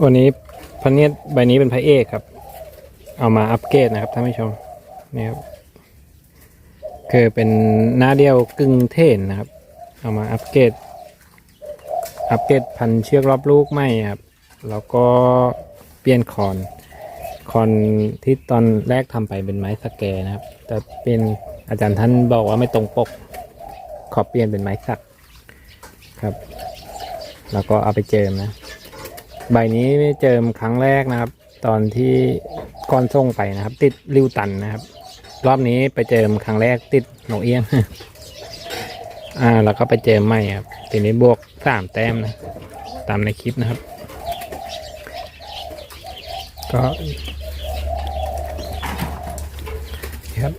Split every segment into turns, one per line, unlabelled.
วันนี้พันเนียดใบนี้เป็นพระเอกครับ เอามาอัปเกรดนะครับท่านผู้ชมนี่ครับคือเป็นหน้าเดียวกึ่งเทนนะครับ เอามาอัปเกรดอัปเกรดพันเชือกรอบลูกไม่ครับ แล้วก็เปลี่ยนคอนคอนที่ตอนแรกทำไปเป็นไม้สแกนะครับ แต่เป็นอาจารย์ท่านบอกว่าไม่ตรงปก ขอเปลี่ยนเป็นไม้สักครับ แล้วก็เอาไปเจิมนะ ใบนี้เจิมครั้งแรกนะครับ ตอนที่ก้อนส่งไปนะครับ ติดริ้วตันนะครับ รอบนี้ไปเจิมครั้งแรกติดหนกเอี้ยง อ่า แล้วก็ไปเจิมใหม่ครับทีนี้บวกสามแต้มนะ ตามในคลิปนะครับ ก็ครับ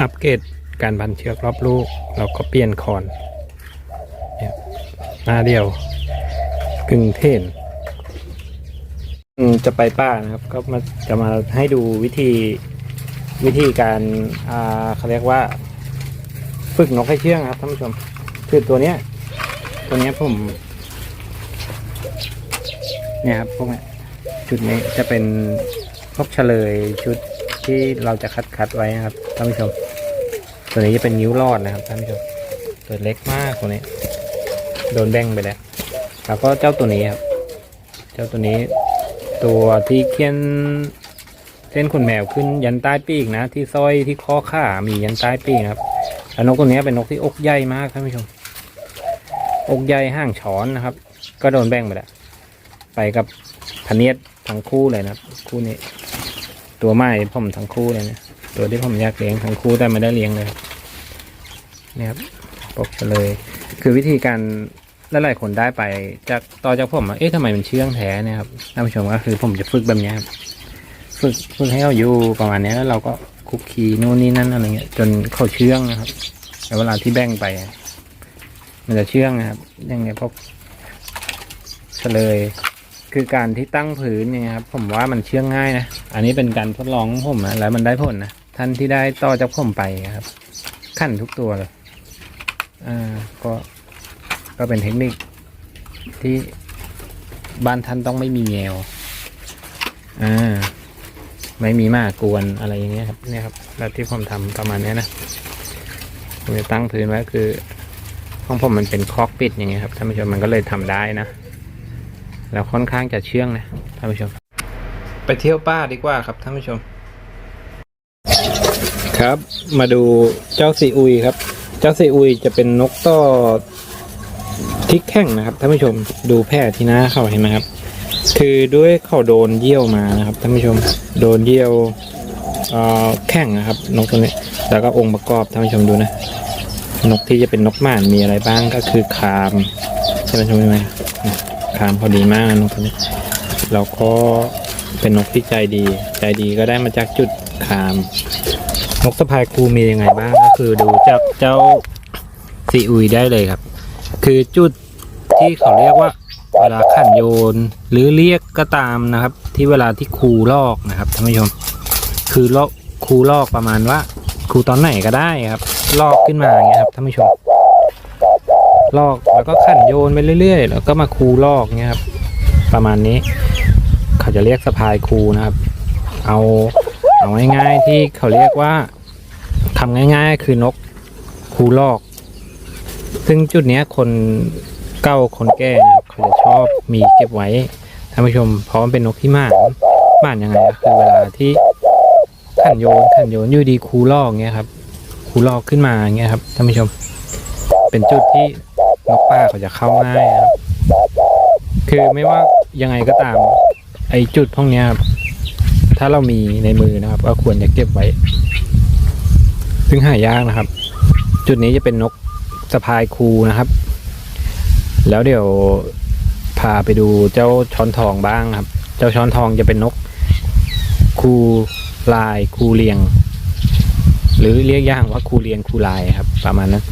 อัปเกรดการพันเชือกรอบลูก เราก็เปลี่ยนคอนหน้าเดียวกึ่งเทน จะไปป้านะครับ ก็มาจะมาให้ดูวิธีวิธีการอ่าเขาเรียกว่า ฝึกนกให้เชื่องครับท่านผู้ชมคือตัวเนี้ย ตัวเนี้ยผม เนี่ยครับพวกเนี้ยชุดนี้จะเป็นพวกเฉลยชุดที่เราจะคัดคัดไว้นะครับท่านผู้ชม ตัวนี้จะเป็นนิ้วรอดนะครับท่านผู้ชมตัวเล็กมากตัวนี้ โดนแบ่งไปแล้วแล้วก็เจ้าตัวนี้ครับ เจ้าตัวนี้ ตัวที่เขียนเส้นขนแมวขึ้นยันใต้ปีกนะ ที่สร้อยที่ข้อขามียันใต้ปีกนะครับแล้วนกตัวนี้เป็นนกที่อกใหญ่มากท่านผู้ชม อกใหญ่ห้างช้อนนะครับ ก็โดนแบ่งไปแล้วไปกับพเนียดทั้งคู่เลยนะครับ คู่นี้ ตัวใหม่ผมทั้งคู่เลยนะตัวที่ผมอยากเลี้ยงทั้งคู่แต่ไม่ได้เลี้ยงเลยครับเนี่ยครับปกเลย คือวิธีการ หลายๆคนได้ไปจากต่อจากผมเอ๊ะทำไมมันเชื่องแท้เนี่ยครับท่านผู้ชมก็คือผมจะฝึกแบบนี้ครับฝึกฝึกให้เขาอยู่ประมาณนี้แล้วเราก็คุกคีนู่นนี่นั่นอะไรเงี้ยจนเขาเชื่องนะครับแล้วเวลาที่แบ่งไป มันจะเชื่องนะครับย่างเงี้ยพวกเฉลยคือการที่ตั้งพื้นเนี่ยครับผมว่ามันเชื่องง่ายนะอันนี้เป็นการทดลองของผมนะแล้วมันได้ผลนะท่านที่ได้ต่อจากผมไปครับ ขั้นทุกตัวเลยอ่าก็ ก็เป็นเทคนิคที่บ้านท่านต้องไม่มีแมวอ่าไม่มีมากกวนอะไรอย่างเงี้ยครับเนี่ยครับแบบที่ผมทำประมาณนี้นะผมจะตั้งพื้นไว้คือของผมมันเป็นคอกปิดอย่างเงี้ยครับท่านผู้ชมมันก็เลยทำได้นะแล้วค่อนข้างจะเชื่องนะท่านผู้ชม ไปเที่ยวป้าดีกว่าครับท่านผู้ชม ครับ มาดูเจ้าซีอุยครับ เจ้าซีอุยจะเป็นนกต่อ ที่แข่งนะครับท่านผู้ชมดูแพร่ที่หน้าเขาเห็นไหมครับ คือด้วยเขาโดนเยี่ยวมานะครับท่านผู้ชมโดนเยี่ยวแข่งนะครับนกตัวนี้แล้วก็องค์ประกอบท่านผู้ชมดูนะนกที่จะเป็นนกหม่านมีอะไรบ้างก็คือคามใช่ไหมชมใช่ไหมคามพอดีมากนะนกตัวนี้แล้วก็เป็นนกที่ใจดี ใจดีก็ได้มาจากจุดคาม นกสะพายครูมียังไงบ้างก็คือดูจากเจ้าซีอุยได้เลยครับ คือจุดที่เขาเรียกว่าเวลาขันโยน หรือเรียกก็ตามนะครับ ที่เวลาที่ครูลอกนะครับท่านผู้ชม คือลอกครูลอกประมาณว่าครูตอนไหนก็ได้ครับ ลอกขึ้นมาอย่างเงี้ยครับท่านผู้ชมลอกแล้วก็ขันโยนไปเรื่อยๆ แล้วก็มาคูลอกเงี้ยครับ ประมาณนี้ เขาจะเรียกสะพายคูนะครับ เอาเอาง่ายๆที่เขาเรียกว่าทำง่าย ๆ คือนกคูลอก ซึ่งจุดเนี้ยคนเก้าคนแก่นะครับเขาจะชอบมีเก็บไว้ท่านผู้ชมเพราะมันเป็นนกที่หมานหมานยังไงก็คือเวลาที่ขันโยนขันโยนอยู่ดีคูลอกเงี้ยครับคูลอกขึ้นมาเงี้ยครับท่านผู้ชม เป็นจุดที่นกป่าเขาจะเข้าง่ายครับ คือไม่ว่ายังไงก็ตาม ไอจุดพวกเนี้ยครับถ้าเรามีในมือนะครับ ก็ควรจะเก็บไว้ ซึ่งหายากนะครับ จุดนี้จะเป็นนก สะพายคูนะครับ แล้วเดี๋ยวพาไปดูเจ้าช้อนทองบ้างครับ เจ้าช้อนทองจะเป็นนก คูลายคูเลียง หรือเรียกย่างว่าคูเลียงคูลายครับ ประมาณนั้น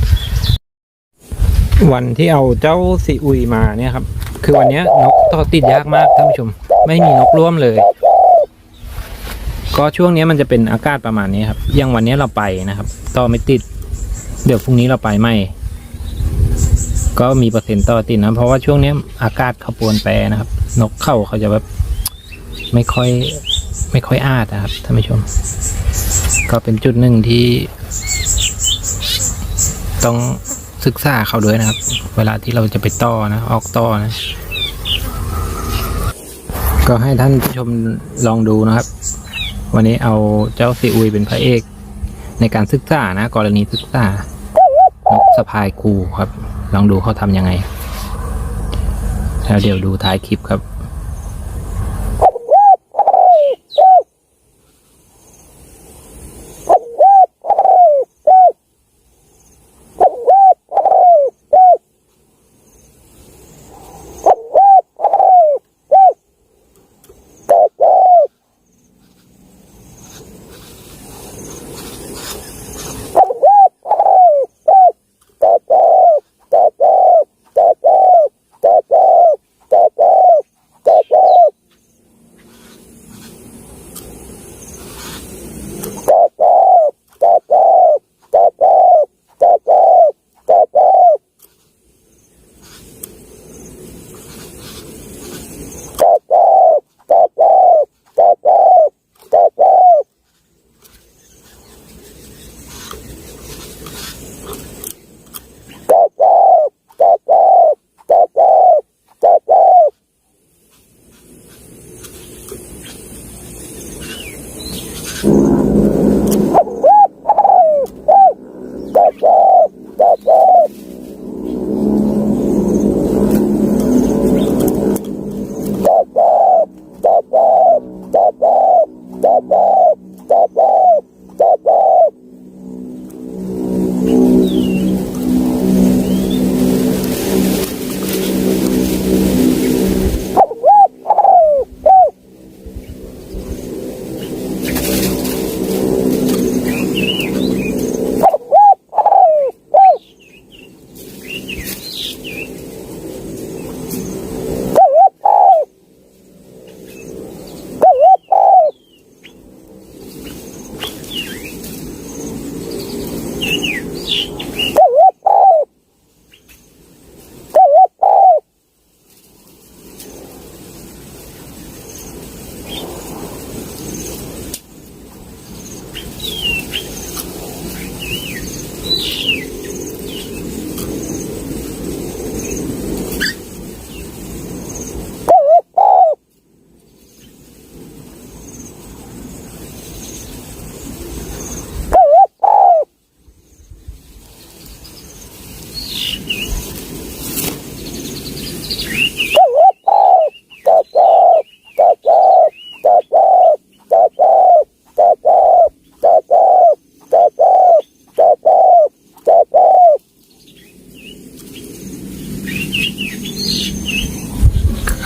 วันที่เอาเจ้าซีอุยมาเนี่ยครับ คือวันนี้นกต่อติดยากมากท่านผู้ชม ไม่มีนกร่วมเลย ก็ช่วงนี้มันจะเป็นอากาศประมาณนี้ครับย่างวันนี้เราไปนะครับ ต่อไม่ติด เดี๋ยวพรุ่งนี้เราไปไม่ ก็มีเปอร์เซ็นต์ต่อติดนะ เพราะว่าช่วงนี้อากาศเขาปวนแปรนะครับ นกเข้าเขาจะแบบไม่ค่อยไม่ค่อยอาดนะครับท่านผู้ชม ก็เป็นจุดหนึ่งที่ ต้องศึกษาเขาด้วยนะครับ เวลาที่เราจะไปต่อนะ ออกต่อนะ ก็ให้ท่านผู้ชมลองดูนะครับ วันนี้เอาเจ้าซีอุยเป็นพระเอก ในการศึกษานะ กรณีศึกษานกสะพายคูครับ ลองดูเขาทำยังไง แล้วเดี๋ยวดูท้ายคลิปครับ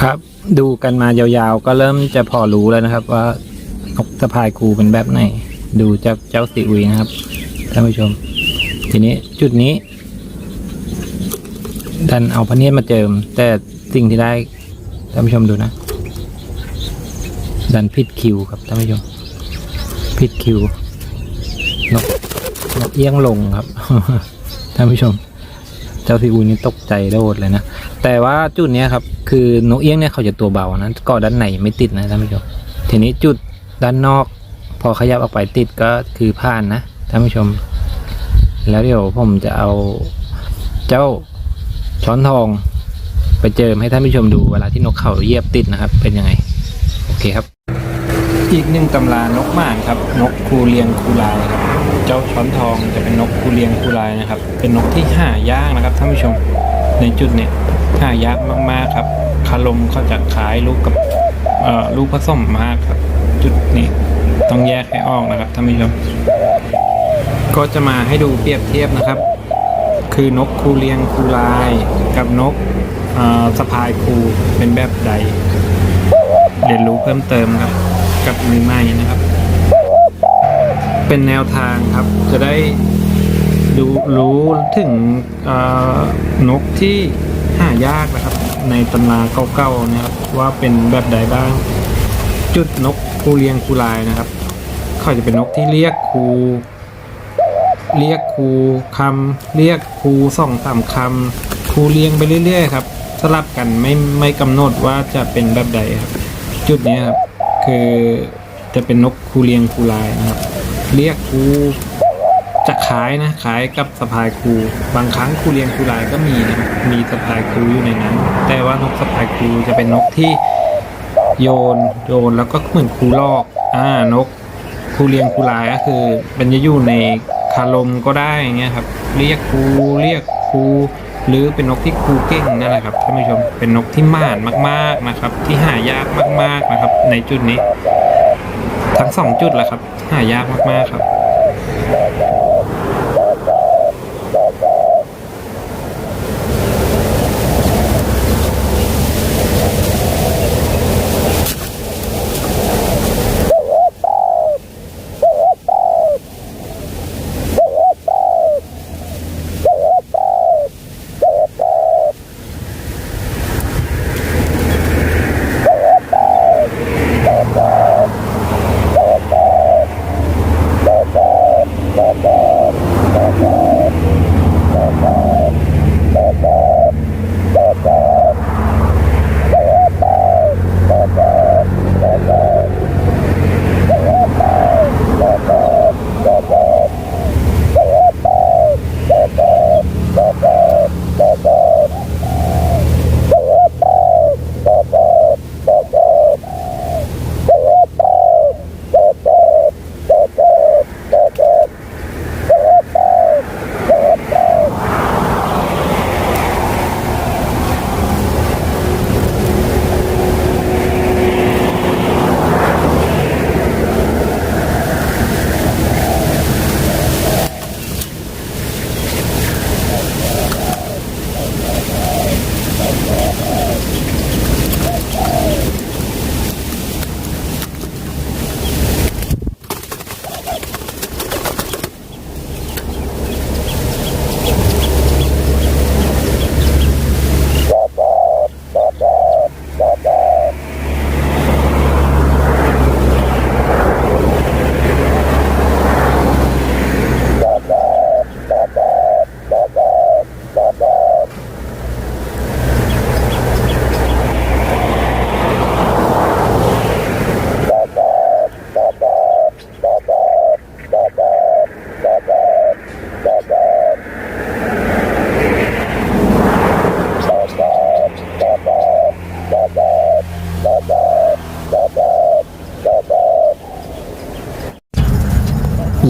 ครับ ดูกันมายาวๆ ก็เริ่มจะพอรู้แล้วนะครับ ว่านกสะพายคูเป็นแบบไหน ดูจากเจ้าสีอุยนะครับท่านผู้ชม ทีนี้จุดนี้ดันเอาพเนียดมาเจิม แต่สิ่งที่ได้ท่านผู้ชมดูนะ ดันผิดคิวครับท่านผู้ชมผิดคิวนกนกเอี้ยงลงครับท่านผู้ชม เจ้าซีอุยนี่ตกใจโดดเลยนะ แต่ว่าจุดนี้ครับ คือนกเอี้ยงเนี่ยเขาจะตัวเบานะก็ด้านในไม่ติดนะท่านผู้ชมทีนี้จุดด้านนอก พอขยับออกไปติดก็คือผ่านนะท่านผู้ชม แล้วเดี๋ยวผมจะเอาเจ้าช้อนทองไปเจิมให้ท่านผู้ชมดูเวลาที่นกเขาเยียบติดนะครับ เป็นยังไง โอเคครับ อีกหนึ่งตำรานกหม่านครับ นกคูเลียงคูลายครับเจ้าช้อนทองจะเป็นนกคูเลียงคูลายนะครับ เป็นนกที่หายากนะครับท่านผู้ชมในจุดเนี้ย หายากมากๆครับคารมเขาจะคล้ายลูกกับลูกผสมมากครับ จุดนี้ต้องแยกให้ออกนะครับท่านผู้ชมก็จะมาให้ดูเปรียบเทียบนะครับ คือนกคูเลียงคูลายกับนกสะพายคูเป็นแบบใดเรียนรู้เพิ่มเติมครับ กับมือใหม่นะครับ เป็นแนวทางครับ จะได้ดูรู้ถึงนกที่ หายากนะครับ ในตำราเก่าๆนะครับ ว่าเป็นแบบใดบ้าง จุดนกคูเลียงคูลายนะครับ เขาจะเป็นนกที่เรียกคู เรียกคูคำเรียกคูสองสามคำคูเรียงไปเรื่อยๆครับสลับกันไม่ไม่กำหนดว่าจะเป็นแบบใดครับ จุดนี้ครับคือจะเป็นนกคูเลียงคูลายนะครับ เรียกคู จะคล้ายนะคล้ายกับสะพายคูบางครั้งคูเลียงคูลายก็มีนะมีสะพายคูอยู่ในนั้น แต่ว่านกสะพายคูจะเป็นนกที่โยนโยนแล้วก็เหมือนคูลอกอ่านกคูเลียงคูลายก็คือเป็นจะอยู่ในคาลมก็ได้เงี้ยครับ เรียกคูเรียกคูหรือเป็นนกที่คูเก่งนั่นแหละครับท่านผู้ชมเป็นนกที่ม่านมาก ๆนะครับ ที่หายากมาก ๆนะครับ ในจุดนี้ ทั้งสองจุดแหละครับ หายากมากๆครับ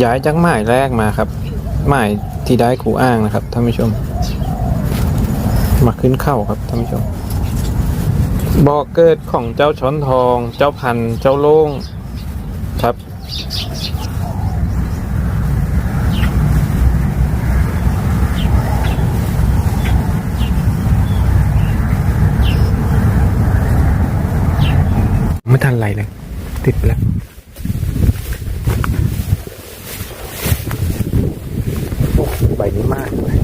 ย้ายจากหมายแรกมาครับ หมายที่ได้ครูอ้างนะครับท่านผู้ชม มาขึ้นเข้าครับท่านผู้ชมบอกเกิดของเจ้าช้อนทอง เจ้าพันเจ้าโล่งครับ ไม่ทันไรเลย ติดแล้ว ใบนี้มากเลย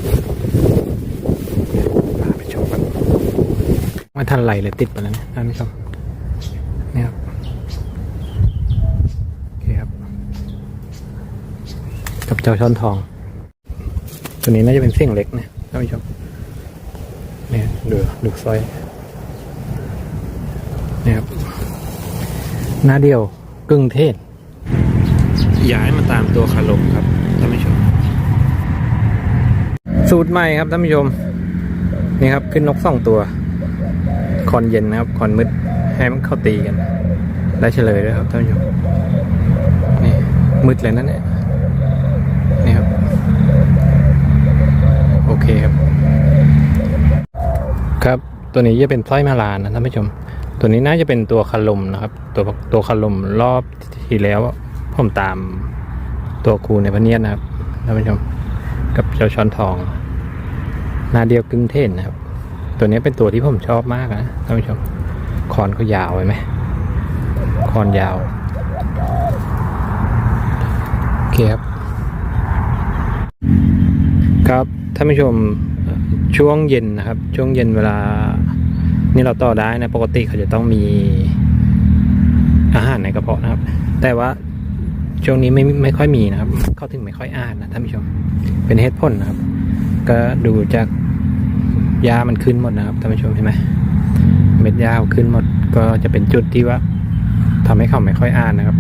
พาไปชมกันไมา ทันไหลเลยติดไปแล้วนะท่านผู้ชมนี่ครับโอเคครับ กับเจ้าช้อนทอง ตัวนี้น่าจะเป็นเสียงเล็กนะท่านผู้ชมเนี่ยดูดูซอยนี่ครับหน้าเดียวกึ่งเทศย้ายมาตามตัวคาลมครับท่านผู้ชม สูตรใหม่ครับท่านผู้ชมนี่ครับขึ้นนกสองตัว อนเย็นนะครับคอนมืดให้มันเข้าตีกัน ได้เฉลยด้วยครับท่านผู้ชมนี่มืดเลยนั่นเนี่ยนี่ครับ โอเคครับ ครับตัวนี้จะเป็นสร้อยมาลานนะท่านผู้ชม ตัวนี้น่าจะเป็นตัวคาลมนะครับ ตัวตัวคาลมรอบที่แล้วผมตามตัวครูในพระเนียดนะครับท่านผู้ชม กับเจ้าช้อนทอง นาเดียวกึ่งเท่นนะครับ ตัวนี้เป็นตัวที่ผมชอบมากนะท่านผู้ชมคอนเขายาวไว้ไหมคอนยาวโอเคครับ ครับท่านผู้ชมช่วงเย็นนะครับ ช่วงเย็นเวลา นี่เราต่อได้นะปกติเขาจะต้องมีอาหารในกระเพาะนะครับ แต่ว่าช่วงนี้ไม่ไม่ค่อยมีนะครับ เข้าถึงไม่ค่อยอ่านนะท่านผู้ชม เป็นเหตุผลนะครับ ก็ดูจาก หญ้ามันขึ้นหมดนะครับท่านผู้ชมเห็นไหมเม็ดหญ้าขึ้นหมดก็จะเป็นจุดที่ว่าทำให้เขาไม่ค่อยอ่านนะครับ